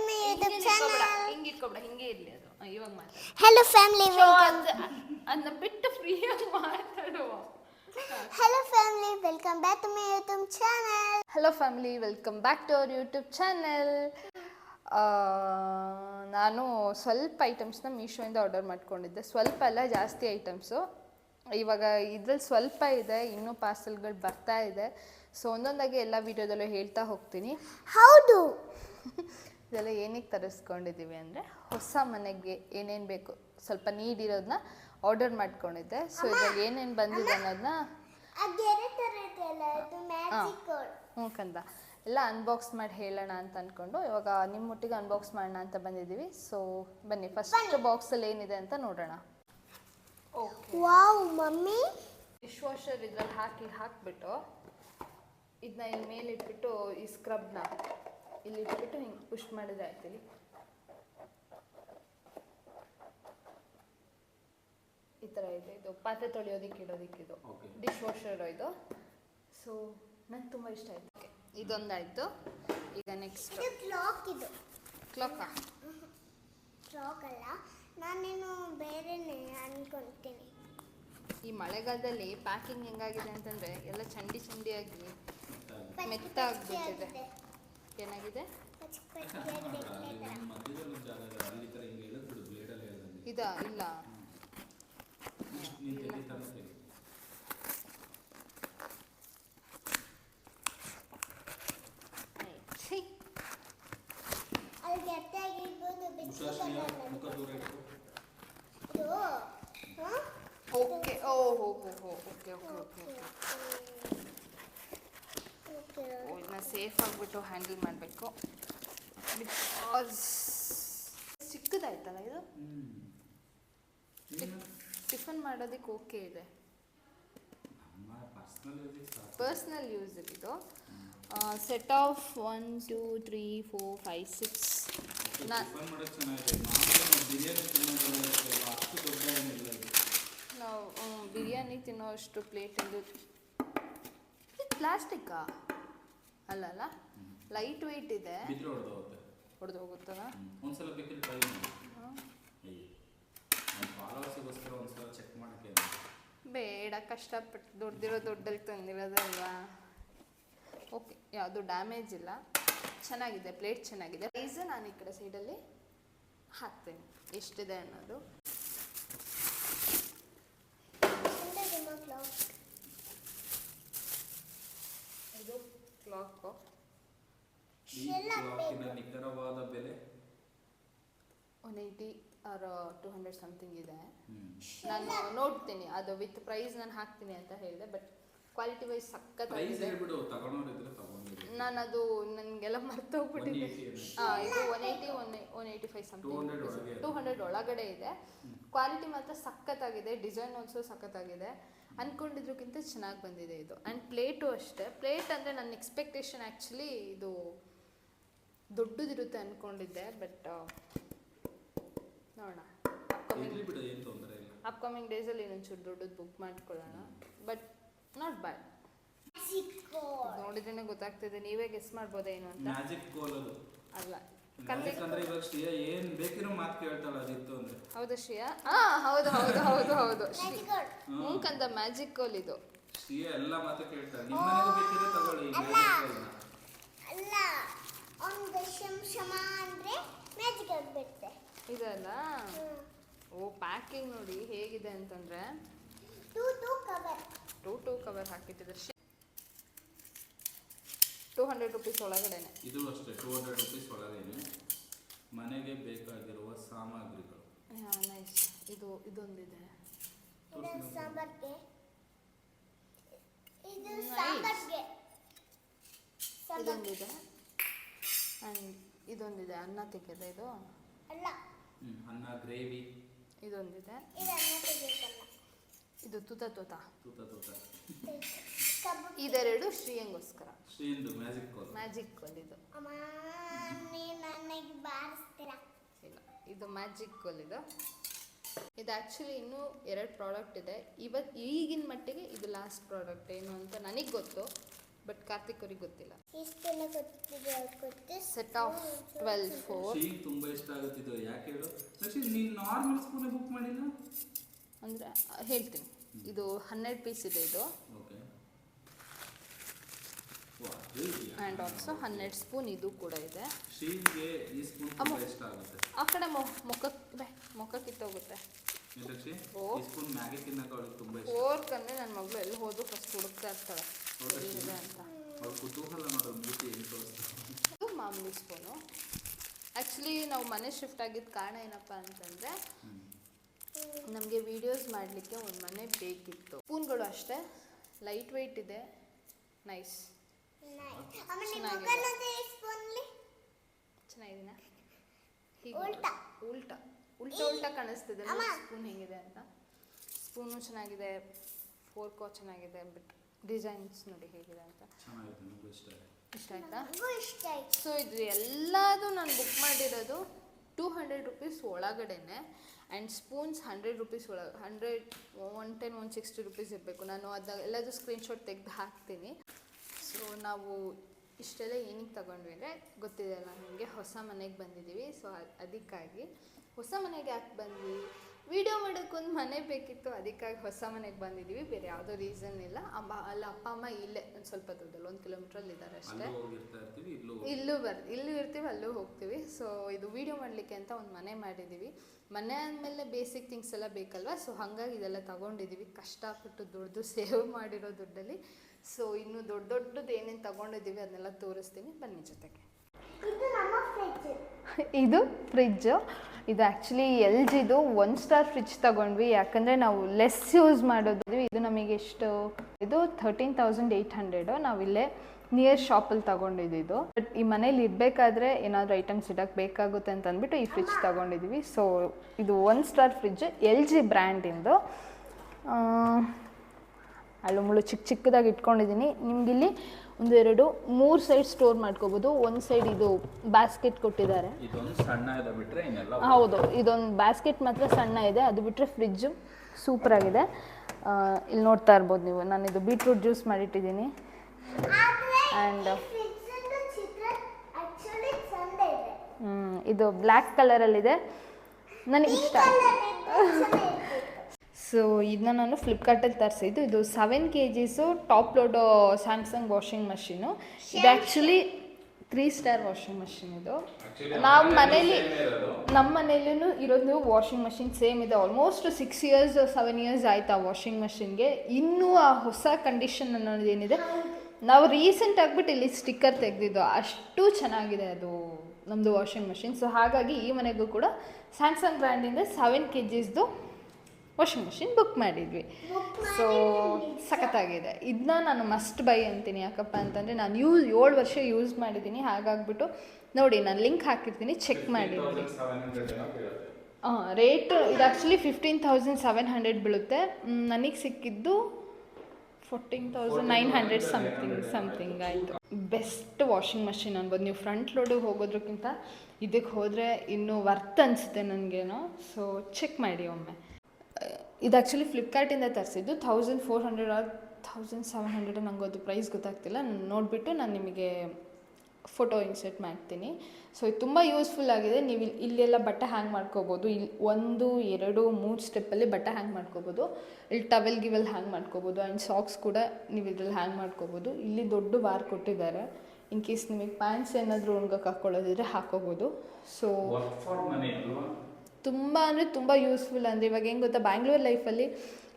ಮೈ YouTube channel ಹಿಂಗೆ ಇಟ್ಕೊಬೇಡ ಹಿಂಗೆ ಇರ್ಲಿ ಅದು. ಇವಾಗ ಮಾತಾಡ. ಹಲೋ ಫ್ಯಾಮಿಲಿ ವೆಲ್ಕಮ್ ಅದ್- ಅದನ್ನ ಬಿಟ್ಟು ಫ್ರೀಯಾಗಿ ಮಾತಾಡುವ. Hello family welcome back to my YouTube channel hello family welcome back to our YouTube channel ನಾನು ಸ್ವಲ್ಪ ಐಟಮ್ಸ್ನ ಮೀಶೋಯಿಂದ ಆರ್ಡರ್ ಮಾಡ್ಕೊಂಡಿದ್ದೆ. ಸ್ವಲ್ಪ ಅಲ್ಲ ಜಾಸ್ತಿ ಐಟಮ್ಸು ಇವಾಗ ಇದ್ರಲ್ಲಿ ಸ್ವಲ್ಪ ಇದೆ ಇನ್ನೂ ಪಾರ್ಸೆಲ್ಗಳು ಬರ್ತಾ ಇದೆ. ಸೊ ಒಂದೊಂದಾಗಿ ಎಲ್ಲ ವೀಡಿಯೋದಲ್ಲೂ ಹೇಳ್ತಾ ಹೋಗ್ತೀನಿ. ಹೌದು. ಇದೆಲ್ಲ ಏನಕ್ಕೆ ತರಿಸ್ಕೊಂಡಿದ್ದೀವಿ ಅಂದರೆ ಹೊಸ ಮನೆಗೆ ಏನೇನು ಬೇಕು ಸ್ವಲ್ಪ ನೀಡಿರೋದನ್ನ ಆರ್ಡರ್ ಮಾಡ್ಕೊಂಡಿದ್ದೆ. ಸೊ ಇದ್ರಲ್ಲಿ ಏನೇನು ಬಂದಿದೆ ಅನ್ನೋದನ್ನ ಹ್ಞೂ ಕಂದ. ಎಲ್ಲ ಅನ್ಬಾಕ್ಸ್ ಮಾಡಿ ಹೇಳೋಣ ಅಂತ ಅಂದ್ಕೊಂಡು ಇವಾಗ ನಿಮ್ಮ ಒಟ್ಟಿಗೆ ಅನ್ಬಾಕ್ಸ್ ಮಾಡೋಣ ಅಂತ ಬಂದಿದ್ದೀವಿ. ಸೊ ಬನ್ನಿ ಫಸ್ಟ್ ಬಾಕ್ಸಲ್ಲಿ ಏನಿದೆ ಅಂತ ನೋಡೋಣ. Okay wow mummy. Dish washer ಇದ್ರಲ್ಲಿ ಹಾಕಿ ಹಾಕ್ಬಿಟ್ಟು ಇದನ್ನ ಇಲ್ಲಿ ಮೇಲೆ ಇಟ್ಬಿಟ್ಟು ಈ ಸ್ಕ್ರಬ್ನ ಇಲ್ಲಿ ಇಟ್ಬಿಟ್ಟು ಹಿಂಗೆ ಪುಷ್ ಮಾಡಿದ್ರೆ ಆಯ್ತು ಇಲ್ಲಿ ಈ ಥರ ಇದೆ ಇದು. ಪಾತ್ರೆ ತೊಳೆಯೋದಿಕ್ಕೆ ಇಡೋದಿಕ್ಕೆ ಇದು. ಡಿಶ್ ವಾಷರ್ ಇದು. ಸೊ ನಂಗೆ ತುಂಬ ಇಷ್ಟ ಆಯ್ತು. ಇದೊಂದಾಯಿತು. ಈಗ ನೆಕ್ಸ್ಟ್ ಕ್ಲಾಕ್ ಇದು. ಕ್ಲಾಕಾ ಕ್ಲಾಕ್ ಅಲ್ಲ. ನಾನೇನು ಬೇರೆನೇ ಅನ್ಕೊಂತೀನಿ. ಈ ಮಳೆಗಾಲದಲ್ಲಿ ಪ್ಯಾಕಿಂಗ್ ಹೆಂಗಾಗಿದೆ ಅಂತಂದರೆ ಎಲ್ಲ ಚಂಡಿ ಚಂಡಿಯಾಗಿ ಮೆತ್ತ ಆಗ್ಬಿಟ್ಟಿದೆ. ಏನಾಗಿದೆ? ಇದ? ಇಲ್ಲ? ಓಕೆ. ಓ ಹೋ ಹೋ. Okay okay okay okay. ಇದನ್ನ ಸೇಫ್ ಆಗಿಬಿಟ್ಟು ಹ್ಯಾಂಡಲ್ ಮಾಡಬೇಕು. ಬಿಕಾಸ್ ಚಿಕ್ಕದಾಯ್ತಲ್ಲ ಇದು? ಟಿಫನ್ ಮಾಡೋದಕ್ಕೆ ಓಕೆ ಇದೆ. ಪರ್ಸ್ನಲ್ ಯೂಸ್ ಇದು. Set of one two three four five six ನಾವು ಬಿರಿಯಾನಿ ತಿನ್ನೋ ಅಷ್ಟು ಪ್ಲೇಟ್ ಇದು ಪ್ಲಾಸ್ಟಿಕ್ಕಾ ಅಲ್ಲ ಅಲ್ಲ. ಲೈಟ್ ವೆಯ್ಟ್ ಇದೆ. ಹೊಡೆದು ಹೋಗುತ್ತಲ್ಲ ಒಂದ್ಸಲ ಬೇಕಿದ್ರೆ ಟ್ರೈ ಫಾಲೋವರ್ಸಿಗೋಸ್ಕರ ಒಂದ್ಸಲ ಚೆಕ್ ಮಾಡಕ್ಕೆ ಬೇಡ ಕಷ್ಟಪಟ್ಟು ದುಡ್ದಿರೋ ದುಡ್ಡಲ್ಲಿ ತಂದಿರೋದಲ್ವಾ? ಓಕೆ ಯಾವುದು ಡ್ಯಾಮೇಜ್ ಇಲ್ಲ. ಚೆನ್ನಾಗಿದೆ ಪ್ಲೇಟ್ ಚೆನ್ನಾಗಿದೆ. ಪ್ರೈಸ್ ನಾನು ಈ ಕಡೆ ಸೈಡಲ್ಲಿ ಹಾಕ್ತೇನೆ. ಎಷ್ಟಿದೆ ಅನ್ನೋದು ಸುಂದರಮ್ಮ ಕ್ಲಾಕ್ ಇದು ಕ್ಲಾಕು ಈ ನಿಖರವಾದ ಬೆಲೆ? One eighty or two hundred something ಇದೆ. ನಾನು ನೋಡ್ತೀನಿ ಅದು ವಿತ್ ಪ್ರೈಸ್ ನಾನು ಹಾಕ್ತೀನಿ ಅಂತ ಹೇಳಿದೆ ಬಟ್ ಕ್ವಾಲಿಟಿ ವೈಸ್ ಪ್ರೈಸ್ ಹೇಳ್ಬಿಡು ತಗೊಂಡಿರಿ. ನಾನು ಅದು ನನಗೆಲ್ಲ ಮರ್ತೋಗ್ಬಿಟ್ಟಿದೆ. 180 ಹಾಂ ಇದು one eighty one one eighty five 200 something two hundred ಒಳಗಡೆ ಇದೆ. ಕ್ವಾಲಿಟಿ ಮಾತ್ರ ಸಖತ್ತಾಗಿದೆ ಡಿಸೈನ್ ಆಲ್ಸೋ ಸಖತ್ತಾಗಿದೆ ಅಂದ್ಕೊಂಡಿದ್ರಕ್ಕಿಂತ ಚೆನ್ನಾಗಿ ಬಂದಿದೆ ಇದು. ಆ್ಯಂಡ್ ಪ್ಲೇಟು ಅಷ್ಟೇ. ಪ್ಲೇಟ್ ಅಂದರೆ ನನ್ನ ಎಕ್ಸ್ಪೆಕ್ಟೇಷನ್ ಆ್ಯಕ್ಚುಲಿ ಇದು ದೊಡ್ಡದಿರುತ್ತೆ ಅಂದ್ಕೊಂಡಿದ್ದೆ ಬಟ್ ನೋಡೋಣ. ಅಪ್ಕಮಿಂಗ್ ಅಪ್ಕಮಿಂಗ್ ಡೇಸಲ್ಲಿ ಇನ್ನೊಂಚೂರು ದೊಡ್ಡದು ಬುಕ್ ಮಾಡ್ಕೊಳ್ಳೋಣ. ಬಟ್ ನಾಟ್ ಬ್ಯಾಡ್ ನೋಡಿದ್ರೇನೆ ಗೊತ್ತಾಗ್ತಿದೆ. ನೀವೇ ಗೆಸ್ ಮಾಡ್ಬೋದೇನು ಅಂತ. ಅಲ್ಲ. ಮ್ಯಾಜಿಕ್ ಅಂದ್ರೆ ಇವಾಗ ಶ್ರೇಯ ಏನ್ ಬೇಕಿರೋ ಮಾತು ಕೇಳ್ತಾಳ ಅದಿತ್ತು ಅಂದ್ರೆ. ಹೌದಾ ಶ್ರೇಯಾ? ಹಾ ಹೌದು ಹೌದು ಹೌದು ಹೌದು. ಮ್ಯಾಜಿಕ್ ಕೋಡ್ ಮೂಕಂದ ಮ್ಯಾಜಿಕ್ ಕೋಲ್ ಇದು. ಶ್ರೇಯ ಎಲ್ಲ ಮಾತು ಕೇಳ್ತಾಳೆ. ನಿಮ್ಮ ಮನೆಗೂ ಬೇಕಿದ್ರೆ ತಗೊಳ್ಳಿ ಈ ಮ್ಯಾಜಿಕ್ ಗೋಲ್ನ ಅಲ್ಲ ಒಂದು ಶಮ್ ಶಮ ಅಂದ್ರೆ ಮ್ಯಾಜಿಕ್ ಆಗ್ಬಿಡುತ್ತೆ ಇದಲ್ಲ ಓ ಪ್ಯಾಕಿಂಗ್ ನೋಡಿ ಹೇಗಿದೆ ಅಂತಂದ್ರೆ two two cover two two cover ಹಾಕಿಟ್ಟಿದ್ದಾರೆ. Two hundred rupees ಒಳಗಡೆ ಇದು ಅಷ್ಟೇ ಟೂ ಹಂಡ್ರೆಡ್ ರುಪೀಸ್ ಒಳಗಡೆ ಮನೆಗೆ ಬೇಕಾಗಿರುವ ಸಾಮಗ್ರಿಗಳು. ನೈಸ್ ಇದು ಇದೊಂದಿದೆ. ಇದು ಸಾಂಬಾರ್ಗೆ. ಇದು ಸಾಂಬಾರ್ಗೆ. ಸಾಂಬಾರ್ ಇದೊಂದಿದೆ. ಆ್ಯಂಡ್ ಇದೊಂದಿದೆ ಅನ್ನ ತೆಗೆದ ಇದು? ಅಲ್ಲ. ಅನ್ನ ಗ್ರೇವಿ ಇದೊಂದಿದೆ. ಇದು ತುತ ತುತ. ಇದು ತುತ ತುತ. ಇದೆರಡು ಶ್ರೀಯಂಗೋಸ್ಕರ. ಶ್ರೀಯಂದು ಮ್ಯಾಜಿಕ್ ಕೋಲ್ ಮ್ಯಾಜಿಕ್ ಕೋಲ್ ಇದು. ಅಮ್ಮ ನೀವು ನನಗೆ ಬಾರಿಸ್ತೀರಾ? ಇಲ್ಲ ಇದು ಮ್ಯಾಜಿಕ್ ಕೋಲ್ ಇದು. ಇದು ಆ್ಯಕ್ಚುಲಿ ಇನ್ನೂ ಎರಡು ಪ್ರಾಡಕ್ಟ್ ಇದೆ. ಇವತ್ತು ಈಗಿನ ಮಟ್ಟಿಗೆ ಇದು ಲಾಸ್ಟ್ ಪ್ರಾಡಕ್ಟ್ ಏನು ಅಂತ ನನಗೆ ಗೊತ್ತು ಬಟ್ ಕಾರ್ತಿಕ್ ಅವ್ರಿಗೆ ಗೊತ್ತಿಲ್ಲ. ಇಷ್ಟೆಲ್ಲ ಗೊತ್ತಿದೆ ಅವ್ರು ಗೊತ್ತು ಸೆಟ್ ಆಫ್ ಟ್ವೆಲ್ ಫೋರ್ ತುಂಬಾ ತುಂಬ ಇಷ್ಟ ಆಗುತ್ತಿದ್ದು ಯಾಕೆ ಹೇಳು? ನೀನು ನಾರ್ಮಲ್ ಸ್ಪೂನೇ ಬುಕ್ ಮಾಡಿಲ್ಲ? ಅಂದರೆ ಹೇಳ್ತೀನಿ. ಇದು ಹನ್ನೆರಡು ಪೀಸ್ ಇದೆ ಇದು. ಆ್ಯಂಡ್ ಆಲ್ಸೋ ಹನ್ನೆರಡು ಸ್ಪೂನ್ ಇದು ಕೂಡ ಇದೆ. ಆ ಕಡೆ ಮುಖಕ್ಕೆ ಮುಖಕ್ಕಿತ್ತೋಗುತ್ತೆ ಫೋರ್ಕ್ ಅಂದರೆ ನನ್ನ ಮಗಳು ಎಲ್ಲಿ ಹೋದ್ರು ಫಸ್ಟ್ ಹುಡುಕ್ತಾ ಇರ್ತಾಳೆ? ಎಲ್ಲಿದೆ ಅಂತ. ಮಾಮೂಲಿ ಸ್ಪೂನು ಆ್ಯಕ್ಚುಲಿ ನಾವು ಮನೆ ಶಿಫ್ಟ್ ಆಗಿದ್ದ ಕಾರಣ ಏನಪ್ಪ ಅಂತಂದರೆ ನಮಗೆ ವಿಡಿಯೋಸ್ ಮಾಡಲಿಕ್ಕೆ ಒಂದು ಮನೆ ಬೇಕಿತ್ತು. ಸ್ಪೂನ್ಗಳು ಅಷ್ಟೇ. ಲೈಟ್ ವೆಯ್ಟ್ ಇದೆ. ನೈಸ್ ಆಮೇಲೆ ನಿಮ್ಮ ಚೆನ್ನಾಗಿದೆ. ಮಗ ನೋಡಿ ಸ್ಪೂನ್ಲಿ ಚೆನ್ನಾಗಿದೆನಾ? ಹೀಗೆ ಉಲ್ಟಾ. ಉಲ್ಟಾ. ಉಲ್ಟಾ. ಉಲ್ಟಾ ಕಾಣಿಸ್ತಿದೆ. ಸ್ಪೂನ್ ಹೇಗಿದೆ ಅಂತ. ಸ್ಪೂನು ಚೆನ್ನಾಗಿದೆ. ಫೋರ್ಕೋ ಚೆನ್ನಾಗಿದೆ ಬಟ್ ಡಿಸೈನ್ಸ್ ನೋಡಿ ಹೇಗಿದೆ ಅಂತ. ಚೆನ್ನಾಗಿದೆ ನನಗೂ ಇಷ್ಟ ಆಯ್ತು? ಇಷ್ಟ ಆಯ್ತಾ? ನನಗೂ ಇಷ್ಟ ಆಯ್ತು. ಸೊ ಇದು ಎಲ್ಲದು ನಾನು ಬುಕ್ ಮಾಡಿರೋದು ಟೂ ಹಂಡ್ರೆಡ್ ರುಪೀಸ್ ಒಳಗಡೆನೆ ಆ್ಯಂಡ್ ಸ್ಪೂನ್ಸ್ ಹಂಡ್ರೆಡ್ ರುಪೀಸ್ ಒಳಗೆ hundred one ten one sixty rupees ಇರಬೇಕು. ನಾನು ಅದು ಎಲ್ಲದು ಸ್ಕ್ರೀನ್ಶಾಟ್ ತೆಗೆದು ಹಾಕ್ತೀನಿ. ಸೊ ನಾವು ಇಷ್ಟೆಲ್ಲ ಏನಕ್ಕೆ ತಗೊಂಡ್ವಿ ಅಂದರೆ ಗೊತ್ತಿದೆ ಅಲ್ಲ, ನಿಮಗೆ ಹೊಸ ಮನೆಗೆ ಬಂದಿದ್ದೀವಿ. ಸೊ ಅದಕ್ಕಾಗಿ. ಹೊಸ ಮನೆಗೆ ಯಾಕೆ ಬಂದ್ವಿ? ವಿಡಿಯೋ ಮಾಡೋಕ್ಕೊಂದು ಮನೆ ಬೇಕಿತ್ತು ಅದಕ್ಕಾಗಿ ಹೊಸ ಮನೆಗೆ ಬಂದಿದ್ದೀವಿ ಬೇರೆ ಯಾವುದೋ ರೀಸನ್ ಇಲ್ಲ. ಅಮ್ಮ ಅಲ್ಲಿ ಅಪ್ಪ ಅಮ್ಮ ಇಲ್ಲೇ ಒಂದು ಸ್ವಲ್ಪ ದೂರದಲ್ಲಿ ಒಂದು ಕಿಲೋಮೀಟ್ರಲ್ಲಿ ಇದ್ದಾರೆ ಅಷ್ಟೇ. ಅಲ್ಲೂ ಹೋಗಿರ್ತಾ ಇರ್ತೀವಿ ಇಲ್ಲೂ ಬರ್ ಇಲ್ಲೂ ಇರ್ತೀವಿ ಅಲ್ಲೂ ಹೋಗ್ತೀವಿ. ಸೊ ಇದು ವಿಡಿಯೋ ಮಾಡಲಿಕ್ಕೆ ಅಂತ ಒಂದು ಮನೆ ಮಾಡಿದ್ದೀವಿ ಮನೆ ಆದಮೇಲೆ ಬೇಸಿಕ್ ಥಿಂಗ್ಸ್ ಎಲ್ಲ ಬೇಕಲ್ವಾ? ಸೊ ಹಾಗಾಗಿ ಇದೆಲ್ಲ ತಗೊಂಡಿದ್ದೀವಿ ಕಷ್ಟಪಟ್ಟು ದುಡ್ದು ಸೇವ್ ಮಾಡಿರೋ ದುಡ್ಡಲ್ಲಿ. ಸೊ ಇನ್ನು ದೊಡ್ಡ ದೊಡ್ಡದು ಏನೇನು ತಗೊಂಡಿದ್ದೀವಿ ಅದನ್ನೆಲ್ಲ ತೋರಿಸ್ತೀನಿ. ಬನ್ನಿ ಜೊತೆಗೆ. ಇದು ನಮ್ಮ ಫ್ರಿಡ್ಜ್ ಇದು ಫ್ರಿಜ್ಜು ಇದು ಆ್ಯಕ್ಚುಲಿ ಎಲ್ ಜಿದು ಒನ್ ಸ್ಟಾರ್ ಫ್ರಿಜ್ ತಗೊಂಡ್ವಿ. ಯಾಕಂದರೆ ನಾವು ಲೆಸ್ ಯೂಸ್ ಮಾಡೋದು ಇದು ನಮಗೆ ಎಷ್ಟು? ಇದು ಥರ್ಟೀನ್ ತೌಸಂಡ್ ಏಯ್ಟ್ ಹಂಡ್ರೆಡು ನಾವಿಲ್ಲೇ ನಿಯರ್ ಶಾಪಲ್ಲಿ ತಗೊಂಡಿದ್ದು ಬಟ್ ಈ ಮನೇಲಿ ಇರಬೇಕಾದ್ರೆ ಏನಾದರೂ ಐಟಮ್ಸ್ ಇಡಕ್ಕೆ ಬೇಕಾಗುತ್ತೆ ಅಂತ ಅಂದ್ಬಿಟ್ಟು ಈ ಫ್ರಿಜ್ ತಗೊಂಡಿದ್ದೀವಿ. ಸೊ ಇದು one star fridge L G ಬ್ರ್ಯಾಂಡಿಂದು ಅಳು ಮುಳು ಚಿಕ್ಕ ಚಿಕ್ಕದಾಗಿ ಇಟ್ಕೊಂಡಿದ್ದೀನಿ. ನಿಮ್ಗಿಲ್ಲಿ ಒಂದು ಎರಡು ಮೂರು ಸೈಡ್ ಸ್ಟೋರ್ ಮಾಡ್ಕೋಬೋದು. ಒಂದು ಸೈಡ್ ಇದು ಬ್ಯಾಸ್ಕೆಟ್ ಕೊಟ್ಟಿದ್ದಾರೆ. ಇದೊಂದು ಸಣ್ಣ ಇದೆ ಬಿಟ್ರೆ ಇನ್ನೆಲ್ಲ ಹೌದು ಇದೊಂದು ಬ್ಯಾಸ್ಕೆಟ್ ಮಾತ್ರ ಸಣ್ಣ ಇದೆ. ಅದು ಬಿಟ್ಟರೆ ಫ್ರಿಜ್ಜು ಸೂಪರಾಗಿದೆ ಇಲ್ಲಿ ನೋಡ್ತಾ ಇರ್ಬೋದು ನೀವು. ನಾನು ಇದು ಬೀಟ್ರೂಟ್ ಜ್ಯೂಸ್ ಮಾಡಿಟ್ಟಿದ್ದೀನಿ. ಆ್ಯಂಡ್ ಇದು. ಬ್ಲ್ಯಾಕ್ ಕಲರಲ್ಲಿದೆ ನನಗೆ ಇಷ್ಟ. ಸೊ ಇದನ್ನ ನಾನು ಫ್ಲಿಪ್ಕಾರ್ಟಲ್ಲಿ ತರಿಸಿದ್ದು. ಇದು seven K Gs top load Samsung washing machine ಇದು actually three star washing machine ಇದು. ನಾವು ಮನೇಲಿ ನಮ್ಮ ಮನೇಲೂ ಇರೋದು ವಾಷಿಂಗ್ ಮಷಿನ್ ಸೇಮ್ ಇದೆ. Almost six years seven years ಆಯ್ತು ಆ ವಾಷಿಂಗ್ ಮಷಿನ್ಗೆ ಇನ್ನೂ ಆ ಹೊಸ ಕಂಡೀಷನ್ ಅನ್ನೋದು ಏನಿದೆ? ನಾವು ರೀಸೆಂಟ್ ಆಗಿಬಿಟ್ಟು ಇಲ್ಲಿ ಸ್ಟಿಕ್ಕರ್ ತೆಗೆದಿದ್ದು. ಅಷ್ಟು ಚೆನ್ನಾಗಿದೆ ಅದು ನಮ್ಮದು ವಾಷಿಂಗ್ ಮಷಿನ್ ಸೊ ಹಾಗಾಗಿ ಈ ಮನೆಗೂ ಕೂಡ ಸ್ಯಾಮ್ಸಂಗ್ ಬ್ರ್ಯಾಂಡಿಂದ ಸೆವೆನ್ ಕೆ ಜಿಸ್ದು ವಾಷಿಂಗ್ ಮಷಿನ್ ಬುಕ್ ಮಾಡಿದ್ವಿ. ಸೊ ಸಖತ್ತಾಗಿದೆ. ಇದನ್ನ ನಾನು ಮಸ್ಟ್ ಬೈ ಅಂತೀನಿ ಯಾಕಪ್ಪ ಅಂತಂದರೆ ನಾನು ಯೂಸ್ ಏಳು ವರ್ಷ ಯೂಸ್ ಮಾಡಿದ್ದೀನಿ. ಹಾಗಾಗ್ಬಿಟ್ಟು ನೋಡಿ ನಾನು ಲಿಂಕ್ ಹಾಕಿರ್ತೀನಿ ಚೆಕ್ ಮಾಡಿ. ಹಾಂ ರೇಟ್ ಇದು actually fifteen thousand seven hundred ಬೀಳುತ್ತೆ. ನನಗೆ ಸಿಕ್ಕಿದ್ದು fourteen thousand nine hundred something something ಆಯಿತು. ಬೆಸ್ಟ್ ವಾಷಿಂಗ್ ಮಷಿನ್ ಅನ್ಬೋದು. ನೀವು ಫ್ರಂಟ್ ಲೋಡಿಗೆ ಹೋಗೋದ್ರಕ್ಕಿಂತ ಇದಕ್ಕೆ ಹೋದರೆ ಇನ್ನೂ ವರ್ತ್ ಅನಿಸುತ್ತೆ ನನಗೇನೋ. ಸೊ ಚೆಕ್ ಮಾಡಿ ಒಮ್ಮೆ. ಇದು ಆ್ಯಕ್ಚುಲಿ ಫ್ಲಿಪ್ಕಾರ್ಟಿಂದ ತರಿಸಿದ್ದು thousand four hundred or thousand seven hundred ನಂಗೆ ಅದು ಪ್ರೈಸ್ ಗೊತ್ತಾಗ್ತಿಲ್ಲ ನೋಡಿಬಿಟ್ಟು ನಾನು ನಿಮಗೆ ಫೋಟೋ ಇನ್ಸರ್ಟ್ ಮಾಡ್ತೀನಿ. ಸೊ ಇದು ತುಂಬ ಯೂಸ್ಫುಲ್ ಆಗಿದೆ. ನೀವು ಇಲ್ಲಿ ಇಲ್ಲೆಲ್ಲ ಬಟ್ಟೆ ಹ್ಯಾಂಗ್ ಮಾಡ್ಕೋಬೋದು. ಇಲ್ಲಿ ಒಂದು, ಎರಡು, ಮೂರು ಸ್ಟೆಪ್ಪಲ್ಲಿ ಬಟ್ಟೆ ಹ್ಯಾಂಗ್ ಮಾಡ್ಕೋಬೋದು. ಇಲ್ಲಿ ಟವೆಲ್ ಗಿವೆಲ್ ಹ್ಯಾಂಗ್ ಮಾಡ್ಕೋಬೋದು. ಆ್ಯಂಡ್ ಸಾಕ್ಸ್ ಕೂಡ ನೀವು ಇದ್ರಲ್ಲಿ ಹ್ಯಾಂಗ್ ಮಾಡ್ಕೋಬೋದು. ಇಲ್ಲಿ ದೊಡ್ಡ ಬಾರ್ ಕೊಟ್ಟಿದ್ದಾರೆ. ಇನ್ ಕೇಸ್ ನಿಮಗೆ ಪ್ಯಾಂಟ್ಸ್ ಏನಾದರೂ ಒಣಗಕ್ಕೆ ಹಾಕ್ಕೊಳ್ಳೋದಿದ್ರೆ ಹಾಕೋಬೋದು. ಸೊ ತುಂಬ ಅಂದರೆ ತುಂಬ ಯೂಸ್ಫುಲ್ ಅಂದರೆ ಇವಾಗ ಹೆಂಗೆ ಗೊತ್ತಾ? ಬ್ಯಾಂಗ್ಳೂರ್ ಲೈಫಲ್ಲಿ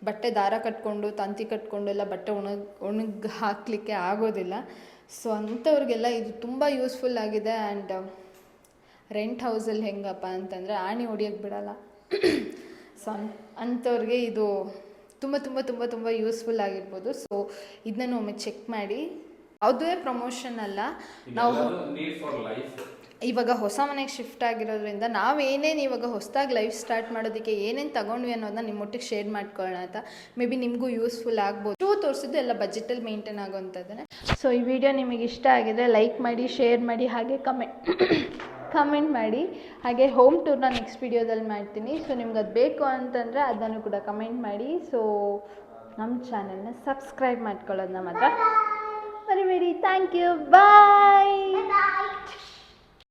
ಬಟ್ಟೆ ದಾರ ಕಟ್ಕೊಂಡು ತಂತಿ ಕಟ್ಕೊಂಡು ಎಲ್ಲ ಬಟ್ಟೆ ಒಣಗಿ ಒಣಗಿ ಹಾಕಲಿಕ್ಕೆ ಆಗೋದಿಲ್ಲ. ಸೊ ಅಂಥವ್ರಿಗೆಲ್ಲ ಇದು ತುಂಬ ಯೂಸ್ಫುಲ್ ಆಗಿದೆ ಆ್ಯಂಡ್ ರೆಂಟ್ ಹೌಸಲ್ಲಿ ಹೆಂಗಪ್ಪ ಅಂತಂದರೆ ಆಣಿ ಹೊಡಿಯೋಕ್ಕೆ ಬಿಡಲ್ಲ. ಸೊ ಅಂಥವ್ರಿಗೆ ಇದು ತುಂಬ ತುಂಬ ತುಂಬ ತುಂಬ ಯೂಸ್ಫುಲ್ ಆಗಿರ್ಬೋದು. ಸೊ ಇದನ್ನ ಒಮ್ಮೆ ಚೆಕ್ ಮಾಡಿ. ಯಾವುದೇ ಪ್ರಮೋಷನ್ ಅಲ್ಲ. ನಾವು ಇವಾಗ ಹೊಸ ಮನೆಗೆ ಶಿಫ್ಟ್ ಆಗಿರೋದ್ರಿಂದ ನಾವೇನೇನು ಇವಾಗ ಹೊಸದಾಗಿ ಲೈಫ್ ಸ್ಟಾರ್ಟ್ ಮಾಡೋದಕ್ಕೆ ಏನೇನು ತಗೊಂಡ್ವಿ ಅನ್ನೋದನ್ನ ನಿಮ್ಮೊಟ್ಟಿಗೆ ಶೇರ್ ಮಾಡ್ಕೊಳ್ಳೋಣ ಅಂತ ಮೇ ಬಿ ನಿಮಗೂ ಯೂಸ್ಫುಲ್ ಆಗ್ಬೋದು. ಟೂ ತೋರಿಸಿದ್ದು ಎಲ್ಲ ಬಜೆಟಲ್ಲಿ ಮೇಂಟೈನ್ ಆಗೋವಂಥದ್ದನ್ನೇ ಸೊ ಈ ವಿಡಿಯೋ ನಿಮಗೆ ಇಷ್ಟ ಆಗಿದ್ರೆ ಲೈಕ್ ಮಾಡಿ ಶೇರ್ ಮಾಡಿ, ಹಾಗೆ ಕಮೆಂಟ್ ಕಮೆಂಟ್ ಮಾಡಿ. ಹಾಗೆ ಹೋಮ್ ಟೂರ್ನ ನೆಕ್ಸ್ಟ್ ವಿಡಿಯೋದಲ್ಲಿ ಮಾಡ್ತೀನಿ. ಸೊ ನಿಮ್ಗೆ ಅದು ಬೇಕು ಅಂತಂದರೆ ಅದನ್ನು ಕೂಡ ಕಮೆಂಟ್ ಮಾಡಿ. ಸೊ ನಮ್ಮ ಚಾನಲ್ನ ಸಬ್ಸ್ಕ್ರೈಬ್ ಮಾಡ್ಕೊಳ್ಳೋದನ್ನ ಮಾತ್ರ ಮರಿಬೇಡಿ. Thank you bye